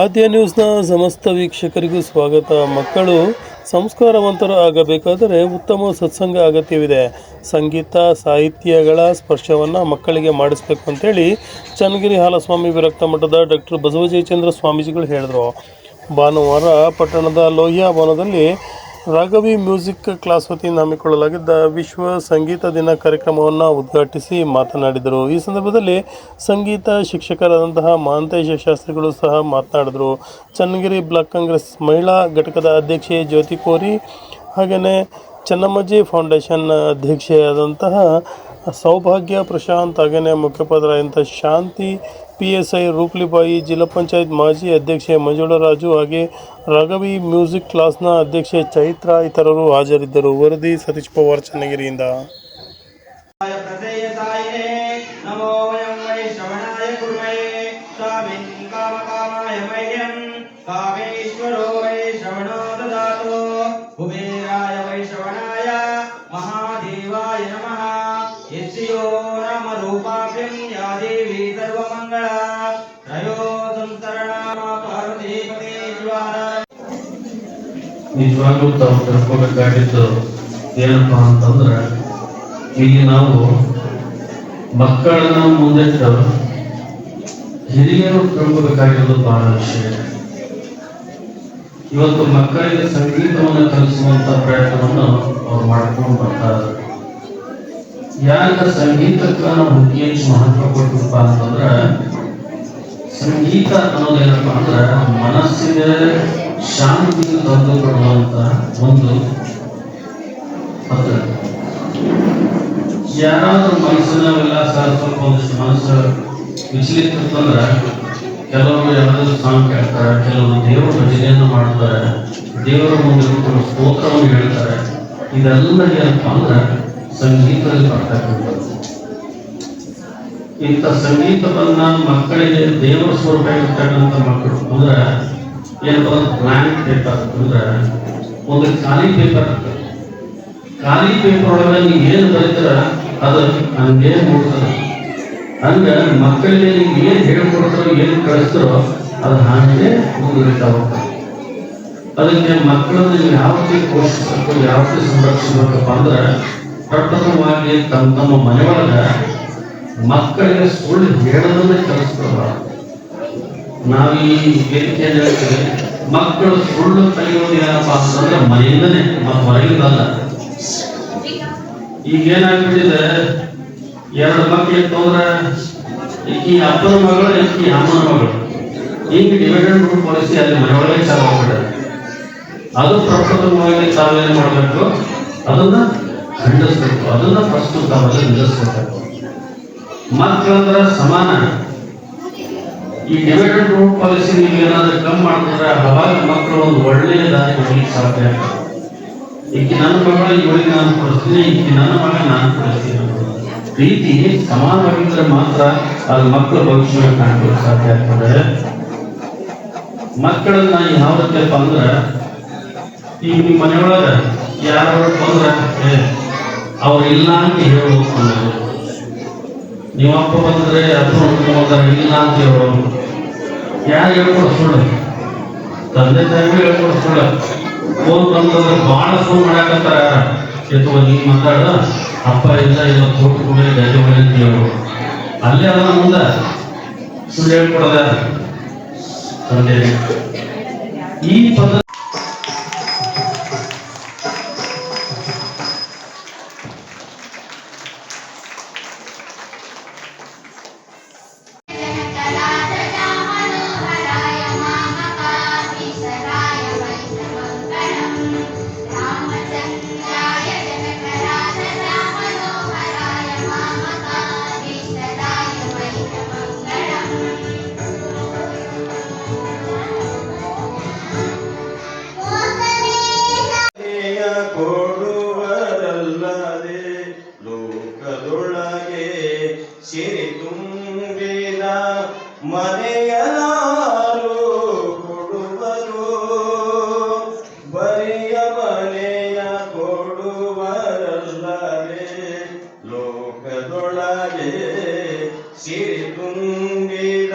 ಆದ್ಯ ನ್ಯೂಸ್ನ ಸಮಸ್ತ ವೀಕ್ಷಕರಿಗೂ ಸ್ವಾಗತ. ಮಕ್ಕಳು ಸಂಸ್ಕಾರವಂತರು ಆಗಬೇಕಾದರೆ ಉತ್ತಮ ಸತ್ಸಂಗ ಅಗತ್ಯವಿದೆ. ಸಂಗೀತ, ಸಾಹಿತ್ಯಗಳ ಸ್ಪರ್ಶವನ್ನು ಮಕ್ಕಳಿಗೆ ಮಾಡಿಸ್ಬೇಕು ಅಂತೇಳಿ ಚನ್ನಗಿರಿ ಹಾಲಸ್ವಾಮಿ ವಿರಕ್ತ ಮಠದ ಡಾಕ್ಟರ್ ಬಸವಜಯಚಂದ್ರ ಸ್ವಾಮೀಜಿಗಳು ಹೇಳಿದರು. ಭಾನುವಾರ ಪಟ್ಟಣದ ಲೋಹಿಯಾ ಭವನದಲ್ಲಿ ರಾಘವಿ ಮ್ಯೂಸಿಕ್ ಕ್ಲಾಸ್ ವತಿಯಿಂದ ಹಮ್ಮಿಕೊಳ್ಳಲಾಗಿದ್ದ ವಿಶ್ವ ಸಂಗೀತ ದಿನ ಕಾರ್ಯಕ್ರಮವನ್ನು ಉದ್ಘಾಟಿಸಿ ಮಾತನಾಡಿದರು. ಈ ಸಂದರ್ಭದಲ್ಲಿ ಸಂಗೀತ ಶಿಕ್ಷಕರಾದಂತಹ ಮಹಾಂತೇಶ ಶಾಸ್ತ್ರಿಗಳು ಸಹ ಮಾತನಾಡಿದರು. ಚನ್ನಗಿರಿ ಬ್ಲಾಕ್ ಕಾಂಗ್ರೆಸ್ ಮಹಿಳಾ ಘಟಕದ ಅಧ್ಯಕ್ಷೆ ಜ್ಯೋತಿ ಕೋರಿ ಹಾಗೆಯೇ ಚೆನ್ನಮ್ಮಜ್ಜಿ ಫೌಂಡೇಶನ್ ಅಧ್ಯಕ್ಷೆಯಾದಂತಹ ಸೌಭಾಗ್ಯ, ಪ್ರಶಾಂತ್ ಹಾಗೆಯೇ ಮುಖ್ಯಪಾತ್ರ ಅಂತ Shanti P S I Ruplibai, ಜಿಲ್ಲಾ ಪಂಚಾಯತ್ ಮಾಜಿ ಅಧ್ಯಕ್ಷೆ ಮಂಜುಳರಾಜು ಹಾಗೆ ರಘವಿ ಮ್ಯೂಸಿಕ್ ಕ್ಲಾಸ್ನ ಅಧ್ಯಕ್ಷೆ ಚೈತ್ರ ಇತರರು ಹಾಜರಿದ್ದರು. ವರದಿ ಸತೀಶ್ ಪವಾರ್, ಚನ್ನಗಿರಿಯಿಂದ. ನಿಜವಾಗ್ಲೂ ತಾವು ತಿಳ್ಕೊಬೇಕಾಗಿದ್ದು ಏನಪ್ಪಾ ಅಂತಂದ್ರೆ, ಇಲ್ಲಿ ನಾವು ಮಕ್ಕಳನ್ನ ಮುಂದಿಟ್ಟು ಹಿರಿಯರು ತಿಳ್ಕೊಬೇಕಾಗಿರೋದು ಬಹಳ ವಿಷಯ. ಇವತ್ತು ಮಕ್ಕಳಿಗೆ ಸಂಗೀತವನ್ನು ಕಲಿಸುವಂತ ಪ್ರಯತ್ನವನ್ನು ಅವ್ರು ಮಾಡ್ಕೊಂಡು ಬರ್ತಾರೆ ಯಾಕೆ ಸಂಗೀತಕ್ಕೆ ನಾವು ಮಹತ್ವ ಕೊಟ್ಟಪ್ಪ ಅಂತಂದ್ರೆ, ಸಂಗೀತ ಅನ್ನೋದೇನಪ್ಪ ಅಂದ್ರೆ ಮನಸ್ಸಿಗೆ ಶಾಂತಿ ತಂದು ಕೊಡುವಂತ ಒಂದು ಪತ್ರ. ಯಾರಾದರೂ ಮನಸ್ಸಿನ ವಿಲಾಸ ಸ್ವಲ್ಪ ಒಂದಿಷ್ಟು ಮನಸ್ಸು ವಿಚಲಿತ ಕೆಲವರು ಯಾರಾದರೂ ಸಾಂಗ್ ಕೇಳ್ತಾರೆ ಕೆಲವರು ದೇವರ ಭಜನೆಯನ್ನು ಮಾಡ್ತಾರೆ, ದೇವರ ಮುಂದೆ ಸ್ತೋತ್ರವನ್ನು ಹೇಳ್ತಾರೆ. ಇದೆಲ್ಲ ಏನಪ್ಪ ಅಂದ್ರೆ ಸಂಗೀತದಲ್ಲಿ ಬರ್ತಕ್ಕಂಥದ್ದು. ಇಂಥ ಸಂಗೀತವನ್ನ ಮಕ್ಕಳಿಗೆ ದೇವರ ಸ್ವರೂಪ ಇರ್ತಕ್ಕಂಥ ಮಕ್ಕಳು ಅಂದ್ರೆ ಏನಪ್ಪ ಬ್ಲಾಂಕ್ ಪೇಪರ್ ಅಂದ್ರೆ ಒಂದು ಖಾಲಿ ಪೇಪರ್ ಖಾಲಿ ಪೇಪರ್ ಒಳಗೆ ನೀವು ಏನು ಬರೀತಾರ, ಅದು ಹಂಗೆ ಮೂಡ್ತದೆ ಹಂಗ ಮಕ್ಕಳಿಗೆ ನೀವು ಏನು ಹೇಳ್ಕೊಡ್ತಾರೋ, ಏನು ಕಳಿಸ್ತಾರೋ, ಅದು ಹಾಗೆ ಮುಂದುವರಿತಾ ಹೋಗ್ತದೆ ಅದಕ್ಕೆ ಮಕ್ಕಳನ್ನ ನೀವು ಯಾವ ರೀತಿ ಪೋಷಿಸಬೇಕು ಯಾವ ರೀತಿ ಸಂರಕ್ಷಿಸಬೇಕಪ್ಪ ಅಂದ್ರೆ, ಪ್ರಪ್ರಥಮವಾಗಿ ತಮ್ಮ ತಮ್ಮ ಮನೆಯೊಳಗೆ ಮಕ್ಕಳಿಗೆ ಸುಳ್ಳು ಹೇಳೋದನ್ನೇ ಕಲಿಸ್ಕೊಳ್ಬಾರ್ದು ನಾವು ಈ ವೇದಿಕೆಯಲ್ಲಿ ಹೇಳ್ತೀವಿ ಮಕ್ಕಳು ಸುಳ್ಳು ಕಲಿಯೋದು ಯಾರಪ್ಪ ಅಂತಂದ್ರೆ ಮನೆಯಿಂದನೇ, ಮತ್ತು ಹೊರಗಿಂದಲ್ಲ ಈಗ ಏನಾಗ್ಬಿಟ್ಟಿದೆ, ಎರಡು ಮಕ್ಕಳು ಇತ್ತಂದ್ರೆ ಈ ಅಪ್ಪನ ಮಗಳು ಈ ಅಮ್ಮನ ಮಗಳು. ಈಗ ಡಿವಿಡೆಂಡ್ ಗ್ರೂಪ್ ಪಾಲಿಸಿ ಅಲ್ಲಿ ಮನೆಯೊಳಗೆ ಚಾಲು ಆಗ್ಬಿಟ್ಟಿದೆ. ಅದು ಪ್ರಪ್ರಥಮವಾಗಿ ತಾವೇನ್ ಮಾಡಬೇಕು? ಅದನ್ನ ಖಂಡಿಸ್ಬೇಕು. ಅದನ್ನ ಪ್ರಸ್ತುತ ನಿಲ್ಲಿಸ್ಬೇಕು. ಮಕ್ಕಳಂದ್ರ ಸಮಾನ. ಈ ಡಿವೈಡೆಡ್ ರೂಲ್ ಪಾಲಿಸಿ ನೀವು ಏನಾದ್ರೂ ಕಮ್ಮಿ ಮಾಡಿದ್ರೆ ಅವಾಗ ಮಕ್ಕಳು ಒಂದು ಒಳ್ಳೆಯ ದಾರಿ ಹೋಗ್ಲಿಕ್ಕೆ ಸಾಧ್ಯ ಆಗ್ತದೆ. ಈಕೆ ನನ್ನ ಮಗಳ ಇವಳಿಗೆ ನಾನು ಕೊಡಿಸ್ತೀನಿ, ಈಕೆ ನನ್ನ ಮಗ ನಾನು ಕೊಡಿಸ್ತೀನಿ ಪ್ರೀತಿ ರೀತಿ ಸಮಾನವಾಗಿದ್ರೆ ಮಾತ್ರ ಅದು ಮಕ್ಕಳ ಭವಿಷ್ಯ ಕಾಣ್ಲಿಕ್ಕೆ ಸಾಧ್ಯ ಆಗ್ತದೆ. ಮಕ್ಕಳನ್ನ ಯಾವ ರೀತಿಯಪ್ಪ ಅಂದ್ರೆ, ಈಗ ನಿಮ್ಮ ಮನೆಯೊಳಗೆ ಯಾರು ಬಂದ್ರೆ ಅವ್ರು ಇಲ್ಲ ಅಂತ ಹೇಳು ನೀವು ಅಪ್ಪ ಬಂದ್ರೆ ಅದು ಇಲ್ಲ ಅಂತ ಹೇಳೋರು. ಯಾರು ಹೇಳ್ಕೊಡ್ಸೋಣ ತಂದೆ ತಾಯಿ ಹೇಳ್ಕೊಡ್ಸೋಣ ಫೋನ್ ಬಂದ್ರೆ ಭಾಳ ಫೋನ್ ಮಾಡಾಕತ್ತಾರ. ಎತ್ತುವ ಮಾತಾಡ. ಅಪ್ಪ ಇಲ್ಲ ಇವತ್ತು ಹೋಗಿ ಕೂಡ ಮಾಡಿ ಅಂತ ಹೇಳೋರು. ಅಲ್ಲೇ ಅದ ಮುಂದೆ. ಸುಳ್ಳು ಹೇಳ್ಕೊಡದ ತಂದೆ. ಈ ಪದ ತುಂಬಿದ ಮನೆಯಲಾರು ಕೊಡುವರು. ಬರಿಯ ಮನೆಯ ಕೊಡುವರಲ್ಲವೇ ಲೋಕದೊಳಗೆ ಸಿರಿ ತುಂಬಿದ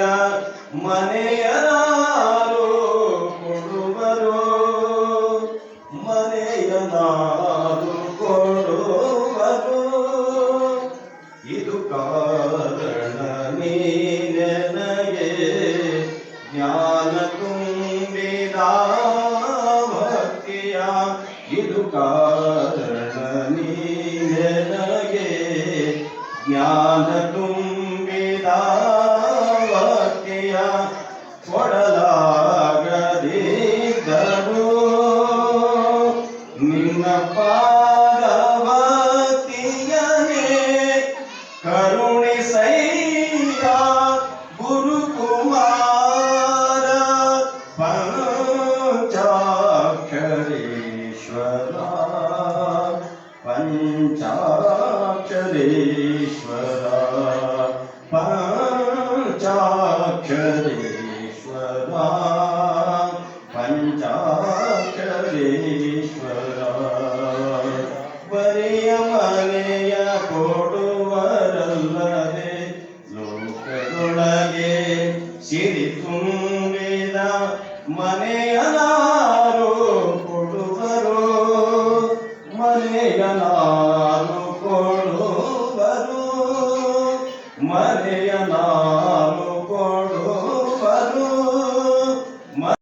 ಮನೆಯ பாகவதியனே கருணை செய்தார் குரு குமார பஞ்சாட்சரேஸ்வரா பஞ்சாட்சரேஸ்வரா لنا